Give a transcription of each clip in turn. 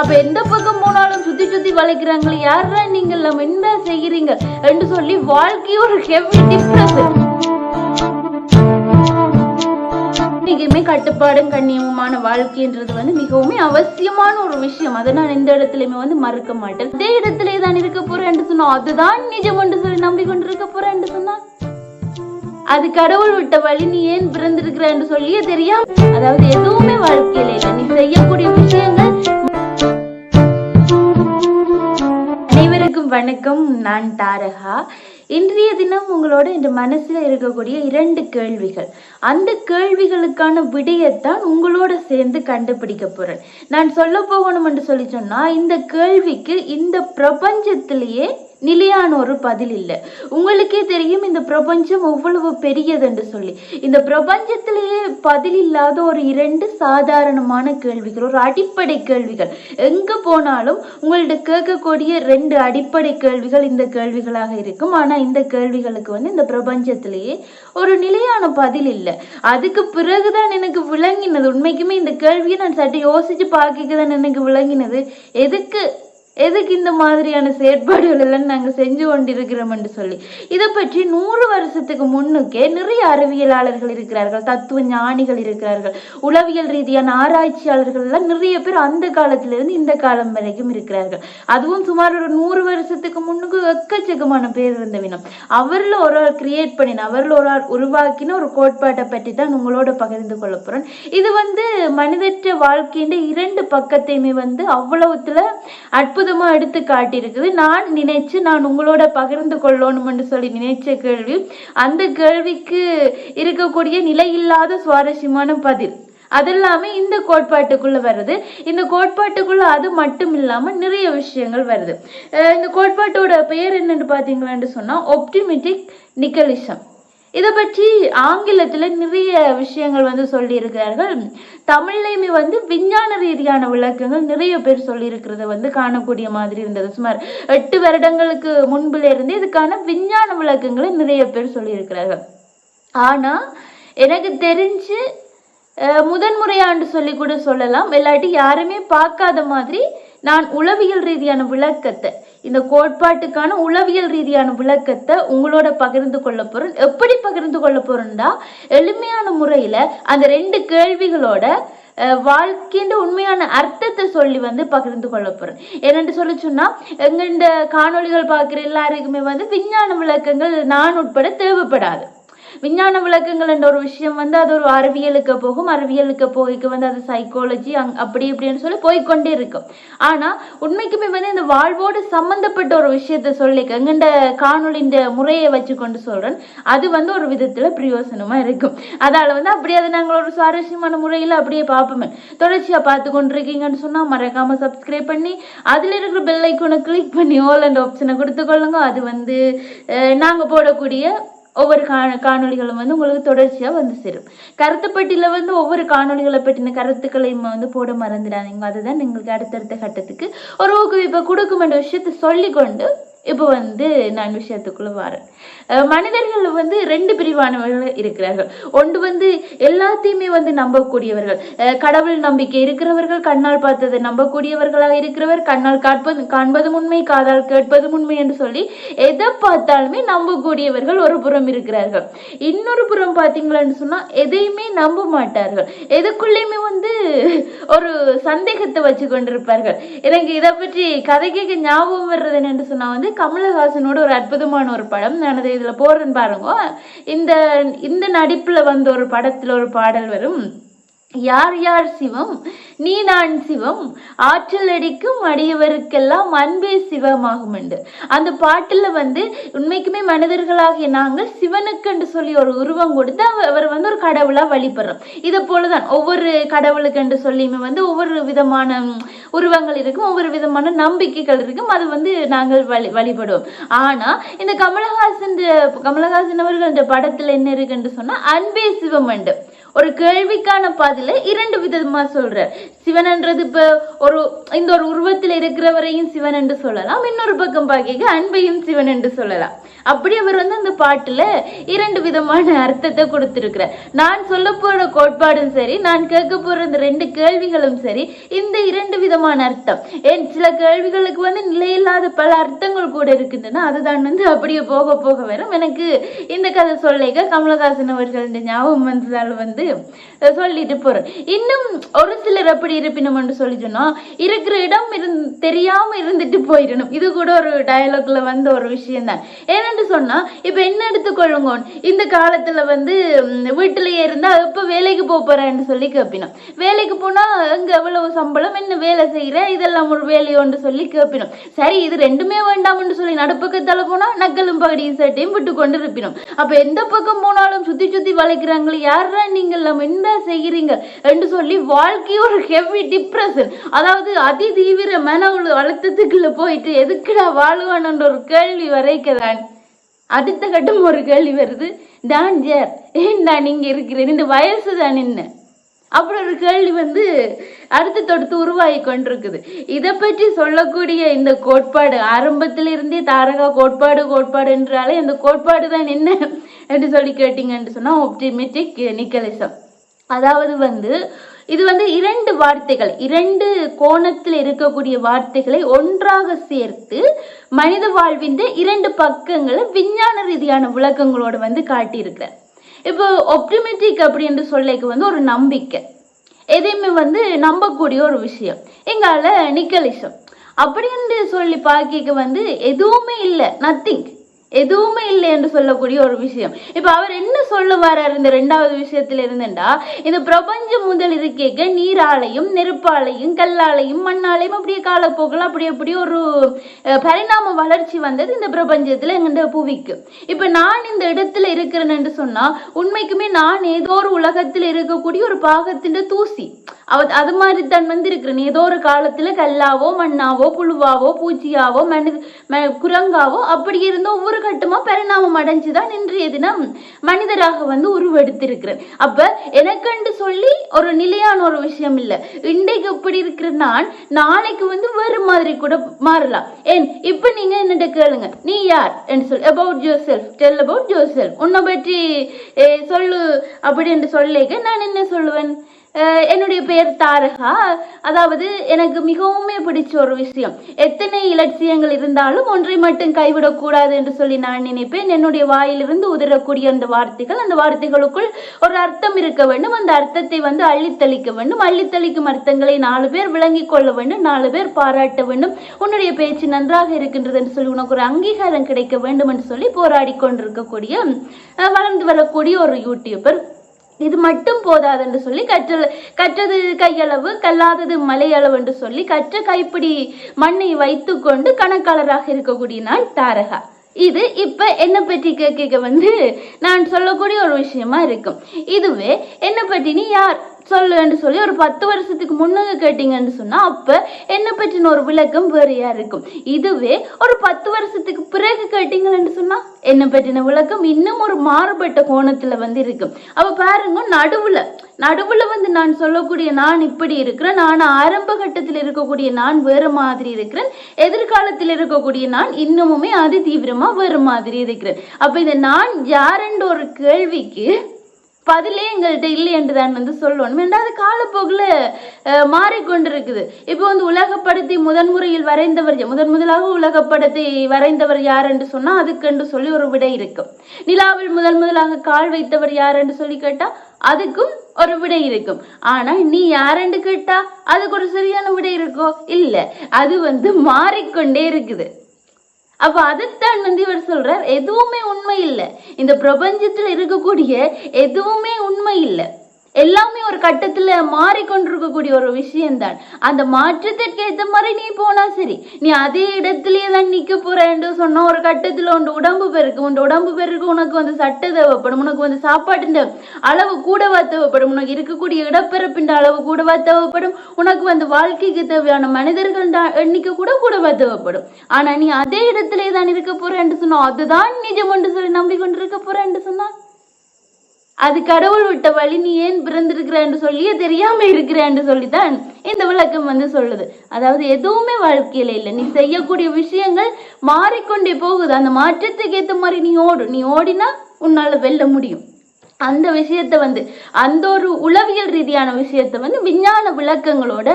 அப்ப எந்த பக்கம் போனாலும் சுத்தி சுத்தி வளைக்கிறாங்களே? யாரா நீங்கள் நம்ம என்ன செய்கிறீங்க என்று சொல்லி வாழ்க்கையோட ஹெவி டிப்ரெஷன் மிகவும் கட்டுப்பாடும் கண்ணியமுமான வாழ்க்கைன்றது வந்து மிகவும் அவசியமான ஒரு விஷயம். அதை நான் எந்த இடத்துலயுமே வந்து மறுக்க மாட்டேன். அதே இடத்திலே தான் இருக்க போறேன் சொன்னா அதுதான் நிஜம் என்று சொல்லி நம்பிக்கொண்டு இருக்க போறேன் சொன்னா? அது கடவுள் விட்ட வழி நீ ஏன் பிறந்திருக்கிற என்று சொல்லியே தெரியாம அதாவது எதுவுமே வாழ்க்கையில இல்லை. நீ செய்யக்கூடிய விஷயங்கள் அனைவருக்கும் வணக்கம். நான் தாரகா. இன்றைய தினம் உங்களோட இந்த மனசுல இருக்கக்கூடிய இரண்டு கேள்விகள். அந்த கேள்விகளுக்கான விடையத்தான் உங்களோட சேர்ந்து கண்டுபிடிக்க போறேன். நான் சொல்ல போகணும் என்று சொல்லி சொன்னா இந்த கேள்விக்கு இந்த பிரபஞ்சத்திலேயே நிலையான ஒரு பதில் இல்லை. உங்களுக்கே தெரியும் இந்த பிரபஞ்சம் எவ்வளவு பெரியதுன்று சொல்லி. இந்த பிரபஞ்சத்திலேயே பதில் இல்லாத ஒரு இரண்டு சாதாரணமான கேள்விகள் ஒரு அடிப்படை கேள்விகள். எங்க போனாலும் உங்கள்ட்ட கேட்கக்கூடிய ரெண்டு அடிப்படை கேள்விகள் இந்த கேள்விகளாக இருக்கும். ஆனா இந்த கேள்விகளுக்கு வந்து இந்த பிரபஞ்சத்திலேயே ஒரு நிலையான பதில் இல்லை. அதுக்கு பிறகுதான் எனக்கு விளங்கினது. உண்மைக்குமே இந்த கேள்வியை நான் சற்று யோசிச்சு பார்க்கதான் எனக்கு விளங்கினது. எதுக்கு எதுக்கு இந்த மாதிரியான செயற்பாடுகள் எல்லாம் நாங்க செஞ்சு கொண்டிருக்கிறோம் என்று சொல்லி. இதை பற்றி நூறு வருஷத்துக்கு முன்னுக்கே நிறைய அறிவியலாளர்கள் இருக்கிறார்கள் தத்துவ ஞானிகள் இருக்கிறார்கள் உளவியல் ரீதியான ஆராய்ச்சியாளர்கள் எல்லாம் நிறைய பேர் அந்த காலத்திலிருந்து இந்த காலம் வரைக்கும் இருக்கிறார்கள். அதுவும் சுமார் ஒரு நூறு வருஷத்துக்கு முன்னுக்கு எக்கச்சக்கமான பேர் இருந்த வினம். அவர்ல ஒரு ஆள் கிரியேட் பண்ணின அவர்ல ஒரு ஆள் உருவாக்கின ஒரு கோட்பாட்டை பற்றி தான் உங்களோட பகிர்ந்து கொள்ள போறேன். இது வந்து மனிதற்ற வாழ்க்கையின் இரண்டு பக்கத்தையுமே வந்து அவ்வளவுத்துல அற்புதமா எடுத்து காட்டியிருக்குது. நான் நினைச்சு நான் உங்களோட பகிர்ந்து கொள்ளணும்னு சொல்லி நினைச்ச கேள்வி. அந்த கேள்விக்கு இருக்கக்கூடிய நிலையில்லாத சுவாரஸ்யமான பதில். அது இல்லாமல் இந்த கோட்பாட்டுக்குள்ள வருது. இந்த கோட்பாட்டுக்குள்ள அது மட்டும் இல்லாமல் நிறைய விஷயங்கள் வருது. இந்த கோட்பாட்டோட பெயர் என்னன்னு பாத்தீங்களான்னு சொன்னா ஒப்டிமிட்டிக் நிக்கலிசம் இதை பற்றி ஆங்கிலத்தில் நிறைய விஷயங்கள் வந்து சொல்லியிருக்கிறார்கள். தமிழ்லையுமே வந்து விஞ்ஞான ரீதியான விளக்கங்கள் நிறைய பேர் சொல்லியிருக்கிறத வந்து காணக்கூடிய மாதிரி இருந்தது. சுமார் எட்டு வருடங்களுக்கு முன்பிலிருந்து இதுக்கான விஞ்ஞான விளக்கங்களை நிறைய பேர் சொல்லியிருக்கிறார்கள். ஆனால் எனக்கு தெரிஞ்சு அஹ், முதன்முறையாண்டு சொல்லி கூட சொல்லலாம். இல்லாட்டி யாருமே பார்க்காத மாதிரி நான் உளவியல் ரீதியான விளக்கத்தை இந்த கோட்பாட்டுக்கான உளவியல் ரீதியான விளக்கத்தை உங்களோட பகிர்ந்து கொள்ள போறேன் எப்படி பகிர்ந்து கொள்ள போறேன்டா எளிமையான முறையில அந்த ரெண்டு கேள்விகளோட அஹ், வாழ்க்கையின் உண்மையான அர்த்தத்தை சொல்லி வந்து பகிர்ந்து கொள்ள போறேன் என்னென்று சொல்லி சொன்னா எங்க இந்த காணொளிகள் பார்க்குற எல்லாருக்குமே வந்து விஞ்ஞான விளக்கங்கள் நான் உட்பட தேவைப்படாது. விஞ்ஞான விளக்கங்கள் என்ற ஒரு விஷயம் வந்து அது ஒரு அறிவியலுக்கு போகும். அறிவியலுக்கு போய்க்கு வந்து அது சைக்காலஜி அங் அப்படி இப்படின்னு சொல்லி போய்க்கொண்டே இருக்கும். ஆனா உண்மைக்குமே வந்து இந்த வாழ்வோடு சம்பந்தப்பட்ட ஒரு விஷயத்த சொல்லிக்க எங்கண்ட இந்த முறையை வச்சு கொண்டு சொல்றேன். அது வந்து ஒரு விதத்துல பிரயோசனமாக இருக்கும். அதால வந்து அப்படியே அதை நாங்கள் ஒரு சுவாரஸ்யமான முறையில அப்படியே பார்ப்போமே. தொடர்ச்சியா பார்த்து கொண்டிருக்கீங்கன்னு சொன்னா மறக்காம சப்ஸ்கிரைப் பண்ணி அதுல இருக்கிற பெல் ஐக்கோனை கிளிக் பண்ணி ஓல் அண்ட் ஆப்ஷனை கொடுத்துக்கொள்ளுங்க அது வந்து அஹ், நாங்க போடக்கூடிய ஒவ்வொரு கா காணொளிகளும் வந்து உங்களுக்கு தொடர்ச்சியா வந்து சேரும். கருத்துப்பட்டியில் வந்து ஒவ்வொரு காணொளிகளை பற்றின கருத்துக்களையும் வந்து போட மறந்துடாதீங்க. அதுதான் எங்களுக்கு அடுத்தடுத்த கட்டத்துக்கு ஒரு ஊக்குவிப்பை கொடுக்கும் என்ற விஷயத்தை சொல்லிக்கொண்டு இப்போ வந்து நான் விஷயத்துக்குள்ள வரேன். மனிதர்கள் வந்து ரெண்டு பிரிவானவர்கள் இருக்கிறார்கள். ஒன்று வந்து எல்லாத்தையுமே வந்து நம்பக்கூடியவர்கள். கடவுள் நம்பிக்கை இருக்கிறவர்கள் கண்ணால் பார்த்ததை நம்பக்கூடியவர்களாக இருக்கிறவர் கண்ணால் காட்பது காண்பதும் உண்மை காதால் கேட்பதும் உண்மை என்று சொல்லி எதை பார்த்தாலுமே நம்பக்கூடியவர்கள் ஒரு புறம் இருக்கிறார்கள். இன்னொரு புறம் பார்த்தீங்களான்னு சொன்னால் எதையுமே நம்ப மாட்டார்கள். எதுக்குள்ளேயுமே வந்து ஒரு சந்தேகத்தை வச்சு கொண்டிருப்பார்கள் எனக்கு இதை பற்றி கதை கேட்க ஞாபகம் வர்றது என்னென்று சொன்னால் வந்து கமலஹாசனோட ஒரு அற்புதமான ஒரு படம். நான் அதை இதுல போடுறேன்னு பாருங்க. இந்த இந்த நடிப்புல வந்த ஒரு படத்துல ஒரு பாடல் வரும். யார் யார் சிவம்? நீ நான் சிவம். ஆற்றல் அடிக்கும் அடியவருக்கெல்லாம் அன்பே சிவமாகும் என்று அந்த பாட்டில் வந்து உண்மைக்குமே மனிதர்களாகிய நாங்கள் சிவனுக்கு என்று சொல்லி ஒரு உருவம் கொடுத்து அவ- அவர் வந்து ஒரு கடவுளாக வழிபடுறோம். இதை போலதான் ஒவ்வொரு கடவுளுக்கு என்று சொல்லியுமே வந்து ஒவ்வொரு விதமான உருவங்கள் இருக்கும் ஒவ்வொரு விதமான நம்பிக்கைகள் இருக்கும். அது வந்து நாங்கள் வழி வழிபடுவோம். ஆனால் இந்த கமலஹாசன் கமலஹாசன் அவர்கள் இந்த படத்தில் என்ன இருக்குன்னு சொன்னால் அன்பே சிவம் என்று. ஒரு கேள்விக்கான பதில இரண்டு விதமா சொல்றார் சிவன்ன்றது இப்ப ஒரு இந்த ஒரு உருவத்தில் இருக்கிறவரையும் சிவன் என்று சொல்லலாம். இன்னொரு பக்கம் பாக்க அன்பையும் சிவன் என்று சொல்லலாம். அப்படி அவர் வந்து அந்த பாட்டுல இரண்டு விதமான அர்த்தத்தை கொடுத்திருக்கிறார். நான் சொல்ல போற கோட்பாடும் சரி நான் கேட்க போற இந்த ரெண்டு கேள்விகளும் சரி இந்த இரண்டு விதமான அர்த்தம். ஏன் சில கேள்விகளுக்கு வந்து நிலையில்லாத பல அர்த்தங்கள் கூட இருக்கின்றன அதுதான் வந்து அப்படியே போக போக வரும். எனக்கு இந்த கதை சொல்லிக்க கமலஹாசன் அவர்கள் ஞாபகம் வந்ததால் வந்து வந்து சொல்லிட்டு போறேன் இன்னும் ஒரு சிலர் அப்படி இருப்பினும் என்று சொல்லி சொன்னா இருக்கிற இடம் இருந் தெரியாம இருந்துட்டு போயிடணும். இது கூட ஒரு டயலாக்ல வந்த ஒரு விஷயம் தான் ஏனென்று சொன்னா இப்ப என்ன எடுத்துக்கொள்ளுங்க இந்த காலத்துல வந்து வீட்டுலயே வீட்டிலேயே இருந்தா எப்ப வேலைக்கு போக போறேன்னு சொல்லி கேட்பினோம் வேலைக்கு போனா எங்க எவ்வளவு சம்பளம் என்ன வேலை செய்யற இதெல்லாம் ஒரு வேலையோன்னு சொல்லி கேட்பினோம் சரி இது ரெண்டுமே வேண்டாம்னு சொல்லி நடுப்பக்கத்தால போனா நக்கலும் பகடியும் சட்டையும் விட்டு கொண்டு இருப்பினோம் அப்ப எந்த பக்கம் போனாலும் சுத்தி சுத்தி வளைக்கிறாங்களே யாரா நீங்க எல்லாம் என்ன செய்கிறீங்க? என்று சொல்லி வாழ்க்கை ஒரு ஹெவி டிப்ரெஷன் அதாவது அதி தீவிர மன உள- அழுத்தத்துக்குள்ள போயிட்டு எதுக்குடா வாழ்வானன்ற ஒரு கேள்வி வரைக்கதான் அடுத்த கட்டம் ஒரு கேள்வி வருது. டான்ஜர் ஏன்டா நீங்க இருக்கிறேன் இந்த வயசு தான் என்ன? அப்புறம் ஒரு கேள்வி வந்து அடுத்து தொடுத்து உருவாகி கொண்டிருக்குது. இதை பற்றி சொல்லக்கூடிய இந்த கோட்பாடு ஆரம்பத்திலிருந்தே தாரகா கோட்பாடு கோட்பாடு என்றாலே அந்த கோட்பாடு தான் என்ன? என்று சொல்லி கேட்டீங்கன்னு சொன்னால் ஒப்டிமெட்டிக் நிக்கலிசம். அதாவது வந்து இது வந்து இரண்டு வார்த்தைகள் இரண்டு கோணத்தில் இருக்கக்கூடிய வார்த்தைகளை ஒன்றாக சேர்த்து மனித வாழ்வின் இரண்டு பக்கங்களை விஞ்ஞான ரீதியான விளக்கங்களோடு வந்து காட்டியிருக்கிறேன் இப்போ ஒப்டிமெட்டிக் அப்படின்னு சொல்லிக்கு வந்து ஒரு நம்பிக்கை. எதையுமே வந்து நம்பக்கூடிய ஒரு விஷயம். எங்களால் நிக்கலிசம். அப்படின்னு சொல்லி பார்க்க வந்து எதுவுமே இல்லை. நத்திங் எதுவுமே இல்லை என்று சொல்லக்கூடிய ஒரு விஷயம். இப்ப அவர் என்ன சொல்ல இந்த ரெண்டாவது விஷயத்துல இருந்துண்டா இந்த பிரபஞ்சம் முதல் இது கேட்க நீராலையும் நெருப்பாலையும் கல்லாலையும் மண்ணாலையும் அப்படியே காலப்போக்கில் அப்படி அப்படி ஒரு பரிணாம வளர்ச்சி வந்தது இந்த பிரபஞ்சத்துல எங்கிட்ட புவிக்கு. இப்ப நான் இந்த இடத்துல இருக்கிறேன் என்று சொன்னா உண்மைக்குமே நான் ஏதோ ஒரு உலகத்தில் இருக்கக்கூடிய ஒரு பாகத்தின் தூசி. அவ அது மாதிரி தான் வந்து இருக்கிறேன் ஏதோ ஒரு காலத்துல கல்லாவோ மண்ணாவோ புழுவாவோ பூச்சியாவோ மனித ம- குரங்காவோ அப்படி இருந்த ஒவ்வொரு கட்டமா பரிணாமம் அடைஞ்சுதான் இன்றைய தினம் மனிதராக வந்து உருவெடுத்திருக்கிறேன் அப்ப எனக்கண்டு சொல்லி ஒரு நிலையான ஒரு விஷயம் இல்ல. இன்றைக்கு இப்படி இருக்கிற நான் நாளைக்கு வந்து வேறு மாதிரி கூட மாறலாம். ஏன்? இப்ப நீங்க என்னட்ட கேளுங்க. நீ யார்? என்று சொல். About yourself tell about yourself உன்னை பற்றி சொல்லு. அப்படி என்று சொல்லிக்க நான் என்ன சொல்லுவேன்? என்னுடைய பெயர் தாரகா. அதாவது எனக்கு மிகவும் பிடிச்ச ஒரு விஷயம். எத்தனை இலட்சியங்கள் இருந்தாலும் ஒன்றை மட்டும் கைவிடக்கூடாது என்று சொல்லி நான் நினைப்பேன். என்னுடைய வாயிலிருந்து உதிரக்கூடிய அந்த வார்த்தைகள் அந்த வார்த்தைகளுக்குள் ஒரு அர்த்தம் இருக்க வேண்டும். அந்த அர்த்தத்தை வந்து அள்ளித்தளிக்க வேண்டும். அள்ளித்தளிக்கும் அர்த்தங்களை நாலு பேர் விளங்கிக் கொள்ள வேண்டும். நாலு பேர் பாராட்ட வேண்டும். உன்னுடைய பேச்சு நன்றாக இருக்கின்றது என்று சொல்லி உனக்கு ஒரு அங்கீகாரம் கிடைக்க வேண்டும் என்று சொல்லி போராடி கொண்டிருக்கக்கூடிய வளர்ந்து வரக்கூடிய ஒரு யூடியூபர் இது மட்டும் போதாது என்று சொல்லி கற்ற கற்றது கையளவு கல்லாதது மலையளவு என்று சொல்லி கற்ற கைப்பிடி மண்ணை வைத்துக்கொண்டு கணக்காளராக இருக்கக்கூடிய நான் தாரகா. இது இப்போ என்னை பற்றி கேட்க வந்து நான் சொல்லக்கூடிய ஒரு விஷயமா இருக்கும் இதுவே என்னை பற்றி நீ யார்? சொல்லுன்னு சொல்லி ஒரு பத்து வருஷத்துக்கு முன்னங்க கேட்டீங்கன்னு சொன்னால் அப்போ என்னை பற்றின ஒரு விளக்கம் வேறையா இருக்கும். இதுவே ஒரு பத்து வருஷத்துக்கு பிறகு கேட்டீங்கன்னு சொன்னால் என்னை பற்றின விளக்கம் இன்னும் ஒரு மாறுபட்ட கோணத்தில் வந்து இருக்கும் அப்போ பாருங்க நடுவில் நடுவுல வந்து நான் சொல்லக்கூடிய நான் இப்படி இருக்கிறேன் நான் ஆரம்ப கட்டத்தில் இருக்கக்கூடிய நான் வேறு மாதிரி இருக்கிறேன் எதிர்காலத்தில் இருக்கக்கூடிய நான் இன்னமுமே அதி தீவிரமா வேறு மாதிரி இருக்கிறேன். அப்ப இந்த நான் யாருன்ற ஒரு கேள்விக்கு பதிலே எங்கள்கிட்ட இல்லை என்று தான் வந்து சொல்லணும். ரெண்டாவது காலப்போக்கில் அஹ், மாறிக்கொண்டிருக்குது. இப்போ வந்து உலகப்படத்தை முதன்முறையில் வரைந்தவர் முதன் முதலாக உலகப்படத்தை வரைந்தவர் யார் என்று சொன்னா அதுக்கென்று சொல்லி ஒரு விடை இருக்கும். நிலாவில் முதன் முதலாக கால் வைத்தவர் யார் என்று சொல்லி கேட்டால் அதுக்கும் ஒரு விடை இருக்கும். ஆனா நீ யாருன்னு கேட்டா அதுக்கு ஒரு சரியான விடை இருக்கோ? இல்ல. அது வந்து மாறிக்கொண்டே இருக்குது. அப்ப அதைத்தான் வந்து இவர் சொல்றார். எதுவுமே உண்மை இல்லை. இந்த பிரபஞ்சத்துல இருக்கக்கூடிய எதுவுமே உண்மை இல்லை. எல்லாமே ஒரு கட்டத்துல மாறிக்கொண்டிருக்கக்கூடிய ஒரு விஷயம்தான். அந்த மாற்றத்திற்கு ஏத்த மாதிரி நீ போனா சரி. நீ அதே இடத்துலயே தான் நிக்க போறேன்னு சொன்னா ஒரு கட்டத்துல உன் உடம்பு பெருக்கு உன் உடம்பு பெருக்கு உனக்கு வந்து சட்டை தேவைப்படும் உனக்கு வந்து சாப்பாட்டின் அளவு கூடவா தேவைப்படும் உனக்கு இருக்கக்கூடிய இடப்பரப்பின் அளவு கூடவா தேவைப்படும் உனக்கு வந்து வாழ்க்கைக்கு தேவையான மனிதர்கள் எண்ணிக்கை கூட கூடவா தேவைப்படும். ஆனா நீ அதே இடத்திலே தான் இருக்க போறேன்னு சொன்னா அதுதான் நிஜம் என்று சொல்லி நம்பிக்கொண்டு இருக்க போறேன்னு சொன்னா? அது கடவுள் விட்ட வழி நீ ஏன் பிறந்திருக்கிறேன்னு சொல்லியே தெரியாம இருக்கிறேன்னு சொல்லித்தான் இந்த விளக்கம் வந்து சொல்லுது. அதாவது எதுவுமே வாழ்க்கையில இல்லை. நீ செய்யக்கூடிய விஷயங்கள் மாறிக்கொண்டே போகுது. அந்த மாற்றத்துக்கு ஏத்த மாதிரி நீ ஓடு. நீ ஓடினா உன்னால வெல்ல முடியும். அந்த விஷயத்தை வந்து அந்த ஒரு உளவியல் ரீதியான விஷயத்தை வந்து விஞ்ஞான விளக்கங்களோட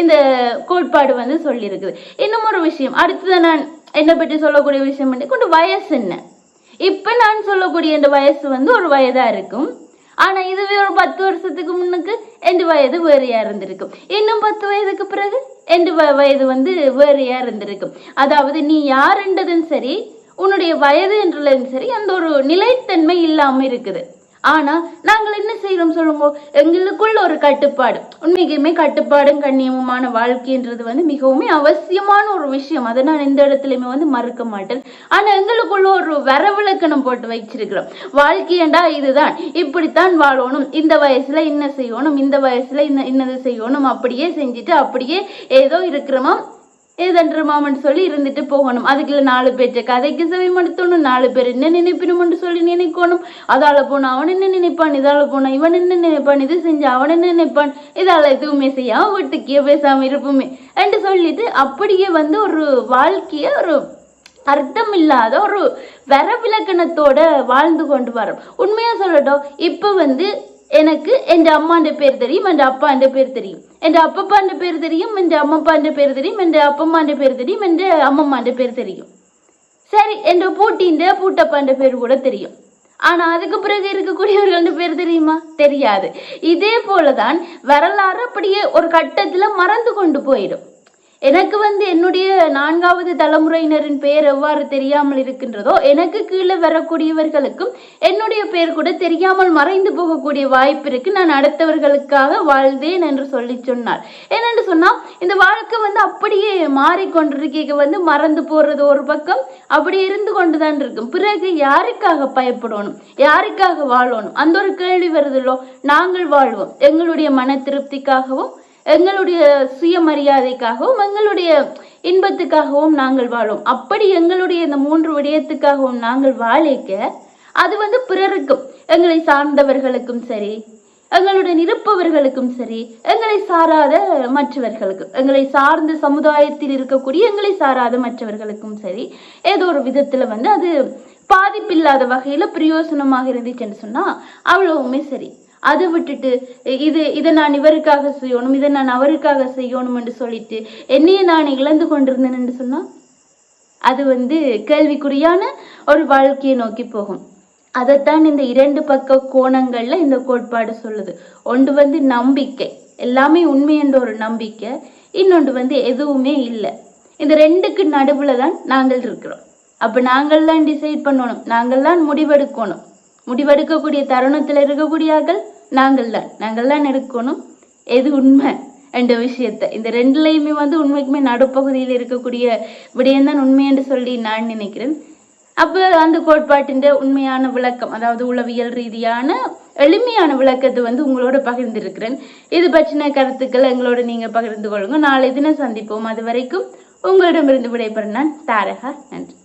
இந்த கோட்பாடு வந்து சொல்லியிருக்குது. இன்னும் ஒரு விஷயம். அடுத்தது நான் என்னை பற்றி சொல்லக்கூடிய விஷயம் வந்து கொண்டு வயசு என்ன? இப்போ நான் சொல்லக்கூடிய இந்த வயசு வந்து ஒரு வயதாக இருக்கும். ஆனால் இதுவே ஒரு பத்து வருஷத்துக்கு முன்னுக்கு எந்த வயது வேறையாக இருந்திருக்கும். இன்னும் பத்து வயதுக்கு பிறகு எந்த வ- வயது வந்து வேறையாக இருந்திருக்கும். அதாவது நீ யாருன்றதும் சரி உன்னுடைய வயது என்றதும் சரி அந்த ஒரு நிலைத்தன்மை இல்லாமல் இருக்குது. ஆனா நாங்கள் என்ன செய்யறோம் சொல்லுங்க? எங்களுக்குள்ள ஒரு கட்டுப்பாடு. உண்மைக்குமே கட்டுப்பாடும் கண்ணியமுமான வாழ்க்கைன்றது வந்து மிகவும் அவசியமான ஒரு விஷயம். அதை நான் எந்த இடத்துலயுமே வந்து மறுக்க மாட்டேன். ஆனா எங்களுக்குள்ள ஒரு வரவிலக்கணம் போட்டு வச்சிருக்கிறோம். வாழ்க்கையண்டா இதுதான். இப்படித்தான் வாழணும். இந்த வயசுல என்ன செய்யணும்? இந்த வயசுல இன்ன இன்னது செய்யணும்? அப்படியே செஞ்சுட்டு அப்படியே ஏதோ இருக்கிறோமா ஏதன்றமாமன்னு சொல்லி இருந்துட்டு போகணும். அதுக்குள்ள நாலு பேர்ட்ட கதைக்கு செவி மடுத்தணும் நாலு பேர் என்ன நினைப்பினும்னு சொல்லி நினைக்கணும். அதால போனா அவன் என்ன நினைப்பான்? இதால போனா இவன் என்ன நினைப்பான்? இது செஞ்சு அவன் என்ன நினைப்பான்? இதால எதுவுமே செய்யாம வீட்டுக்கே பேசாம இருப்போமே என்று சொல்லிட்டு அப்படியே வந்து ஒரு வாழ்க்கைய ஒரு அர்த்தம் இல்லாத ஒரு வரவிலக்கணத்தோட வாழ்ந்து கொண்டு வரோம். உண்மையா சொல்லட்டும் இப்ப வந்து எனக்கு என் அம்மாண்ட பேர் தெரியும் என் அப்பாண்ட பேர் தெரியும். என் அப்பப்பாண்ட பேர் தெரியும் என் அம்மப்பாண்ட பேர் தெரியும் என் அப்பம்மாண்ட பேர் தெரியும் என் அம்மம்மாண்ட பேர் தெரியும். சரி என் பூட்டின்ற பூட்டப்பாண்ட பேர் கூட தெரியும். ஆனா அதுக்கு பிறகு இருக்கக்கூடியவர்கள் பேர் தெரியுமா? தெரியாது. இதே போலதான் வரலாறு அப்படியே ஒரு கட்டத்துல மறந்து கொண்டு போயிடும். எனக்கு வந்து என்னுடைய நான்காவது தலைமுறையினரின் பெயர் எவ்வாறு தெரியாமல் இருக்கின்றதோ எனக்கு கீழே வரக்கூடியவர்களுக்கும் என்னுடைய பெயர் கூட தெரியாமல் மறைந்து போகக்கூடிய வாய்ப்பு இருக்கு. நான் அடுத்தவர்களுக்காக வாழ்ந்தேன் என்று சொல்லி சொன்னார். என்னென்று சொன்னால் இந்த வாழ்க்கை வந்து அப்படியே மாறிக்கொண்டிருக்க வந்து மறந்து போறது ஒரு பக்கம் அப்படி இருந்து கொண்டுதான் இருக்கும். பிறகு யாருக்காக பயப்படணும்? யாருக்காக வாழணும்? அந்த ஒரு கேள்வி வருதுல்லோ? நாங்கள் வாழ்வோம். எங்களுடைய மன திருப்திக்காகவும் எங்களுடைய சுயமரியாதைக்காகவும் எங்களுடைய இன்பத்துக்காகவும் நாங்கள் வாழும். அப்படி எங்களுடைய இந்த மூன்று விடயத்துக்காகவும் நாங்கள் வாழைக்க அது வந்து பிறருக்கும் எங்களை சார்ந்தவர்களுக்கும் சரி எங்களுடன் இருப்பவர்களுக்கும் சரி எங்களை சாராத மற்றவர்களுக்கும் எங்களை சார்ந்த சமுதாயத்தில் இருக்கக்கூடிய எங்களை சாராத மற்றவர்களுக்கும் சரி ஏதோ ஒரு விதத்துல வந்து அது பாதிப்பில்லாத வகையில பிரயோசனமாக இருந்துச்சுன்னு சொன்னா அவ்வளவுமே சரி. அதை விட்டுட்டு இது இதை நான் இவருக்காக செய்யணும் இதை நான் அவருக்காக செய்யணும் என்று சொல்லிட்டு என்னையே நான் இழந்து கொண்டிருந்தேன் என்று சொன்னா அது வந்து கேள்விக்குறியான ஒரு வாழ்க்கையை நோக்கி போகும். அதைத்தான் இந்த இரண்டு பக்க கோணங்கள்ல இந்த கோட்பாடு சொல்லுது. ஒன்று வந்து நம்பிக்கை. எல்லாமே உண்மை என்ற ஒரு நம்பிக்கை. இன்னொன்று வந்து எதுவுமே இல்லை. இந்த ரெண்டுக்கு நடுவுல தான் நாங்கள் இருக்கிறோம். அப்ப நாங்கள் தான் டிசைட் பண்ணணும். நாங்கள் தான் முடிவெடுக்கணும். முடிவெடுக்கக்கூடிய தருணத்துல இருக்கக்கூடியார்கள்? நாங்கள் தான் நாங்கள் தான் எடுக்கணும். எது உண்மை என்ற விஷயத்தை. இந்த ரெண்டுலையுமே வந்து உண்மைக்குமே நடுப்பகுதியில் இருக்கக்கூடிய விடயம்தான் உண்மை என்று சொல்லி நான் நினைக்கிறேன். அப்போ அந்த கோட்பாட்டின் உண்மையான விளக்கம் அதாவது உளவியல் ரீதியான எளிமையான விளக்கத்தை வந்து உங்களோட பகிர்ந்திருக்கிறேன். இது பற்றின கருத்துக்கள் எங்களோட நீங்க பகிர்ந்து கொள்ளுங்க. நாளை தினம் சந்திப்போம். அது வரைக்கும் உங்களிடமிருந்து விடைபெற நான் தாரகா. நன்றி.